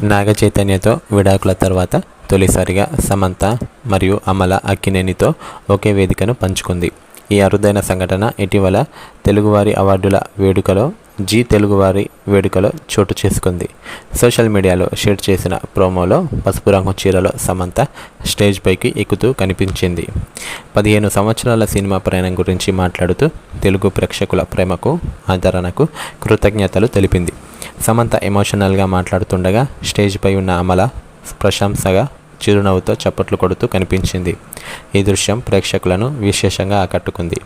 నాగ చైతన్యతో విడాకుల తర్వాత తొలిసారిగా సమంత మరియు అమల అక్కినేనితో ఒకే వేదికను పంచుకుంది. ఈ అరుదైన సంఘటన ఇటీవల తెలుగువారి అవార్డుల వేడుకలో జీ తెలుగువారి వేడుకలో చోటు చేసుకుంది. సోషల్ మీడియాలో షేర్ చేసిన ప్రోమోలో పసుపు రంగు చీరలో సమంత స్టేజ్ పైకి ఎక్కుతూ కనిపించింది. పదిహేను సంవత్సరాల సినిమా ప్రయాణం గురించి మాట్లాడుతూ తెలుగు ప్రేక్షకుల ప్రేమకు ఆదరణకు కృతజ్ఞతలు తెలిపింది. సమంత ఎమోషనల్గా మాట్లాడుతుండగా స్టేజ్పై ఉన్న అమల ప్రశంసగా చిరునవ్వుతో చప్పట్లు కొడుతూ కనిపించింది. ఈ దృశ్యం ప్రేక్షకులను విశేషంగా ఆకట్టుకుంది.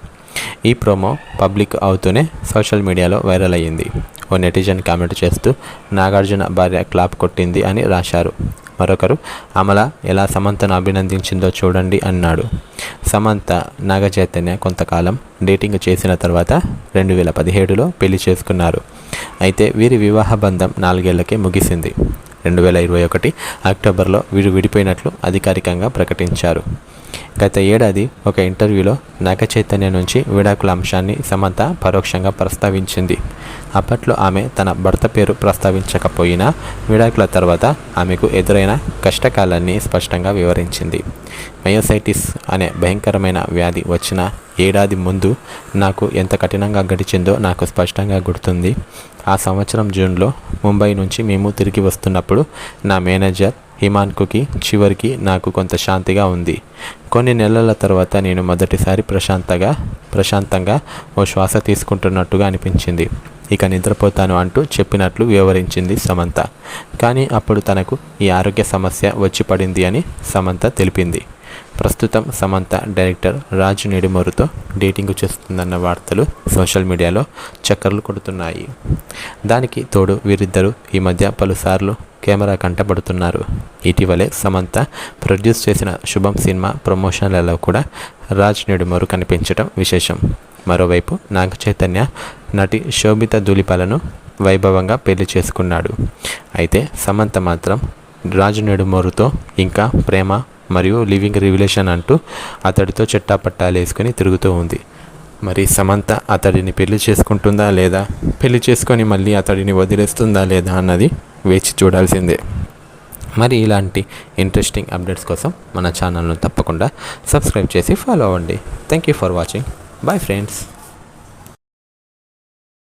ఈ ప్రోమో పబ్లిక్ అవుతూనే సోషల్ మీడియాలో వైరల్ అయ్యింది. ఓ నెటిజన్ కామెంట్ చేస్తూ నాగార్జున భార్య క్లాప్ కొట్టింది అని రాశారు. మరొకరు అమల ఎలా సమంతను అభినందించిందో చూడండి అన్నాడు. సమంత నాగచైతన్య కొంతకాలం డేటింగ్ చేసిన తర్వాత రెండు వేల పదిహేడులో పెళ్ళి చేసుకున్నారు. అయితే వీరి వివాహ బంధం నాలుగేళ్ళకే ముగిసింది. రెండు వేల ఇరవై ఒకటి అక్టోబర్లో వీరు విడిపోయినట్లు అధికారికంగా ప్రకటించారు. గత ఏడాది ఒక ఇంటర్వ్యూలో నగ చైతన్య నుంచి విడాకుల అంశాన్ని సమంత పరోక్షంగా ప్రస్తావించింది. అప్పట్లో ఆమె తన భర్త పేరు ప్రస్తావించకపోయినా విడాకుల తర్వాత ఆమెకు ఎదురైన కష్టకాలాన్ని స్పష్టంగా వివరించింది. మయోసైటిస్ అనే భయంకరమైన వ్యాధి వచ్చిన ఏడాది ముందు నాకు ఎంత కఠినంగా గడిచిందో నాకు స్పష్టంగా గుర్తుంది. ఆ సంవత్సరం జూన్లో ముంబై నుంచి మేము తిరిగి వస్తున్నప్పుడు నా మేనేజర్ హిమాన్కుకి చివరికి నాకు కొంత శాంతిగా ఉంది. కొన్ని నెలల తర్వాత నేను మొదటిసారి ప్రశాంతగా ప్రశాంతంగా ఓ శ్వాస తీసుకుంటున్నట్టుగా అనిపించింది. ఇక నిద్రపోతాను అంటూ చెప్పినట్లు వివరించింది సమంత. కానీ అప్పుడు తనకు ఈ ఆరోగ్య సమస్య వచ్చి పడింది అని సమంత తెలిపింది. ప్రస్తుతం సమంత డైరెక్టర్ రాజు నెడిమోరుతో డేటింగ్ చేస్తుందన్న వార్తలు సోషల్ మీడియాలో చక్కర్లు కొడుతున్నాయి. దానికి తోడు వీరిద్దరూ ఈ మధ్య పలుసార్లు కెమెరా కంటపడుతున్నారు ఇటీవలే సమంత ప్రొడ్యూస్ చేసిన శుభం సినిమా ప్రమోషన్లలో కూడా రాజ్ నెడుమరు కనిపించడం విశేషం. మరోవైపు నాగ చైతన్య నటి శోభిత దులిపాలను వైభవంగా పెళ్ళి చేసుకున్నాడు. అయితే సమంత మాత్రం రాజు నెడుమోరుతో ఇంకా ప్రేమ మరియు లివింగ్ రివిలేషన్ అంటూ అతడితో చెట్టాపట్టాలు వేసుకొని తిరుగుతూ ఉంది. మరి సమంత అతడిని పెళ్ళి చేసుకుంటుందా లేదా? పెళ్ళి చేసుకొని మళ్ళీ అతడిని వదిలేస్తుందా లేదా అన్నది వేచి చూడాల్సిందే. మరి ఇలాంటి ఇంట్రెస్టింగ్ అప్డేట్స్ కోసం మన ఛానల్ను తప్పకుండా సబ్స్క్రైబ్ చేసి ఫాలో అవ్వండి. Thank you for watching bye friends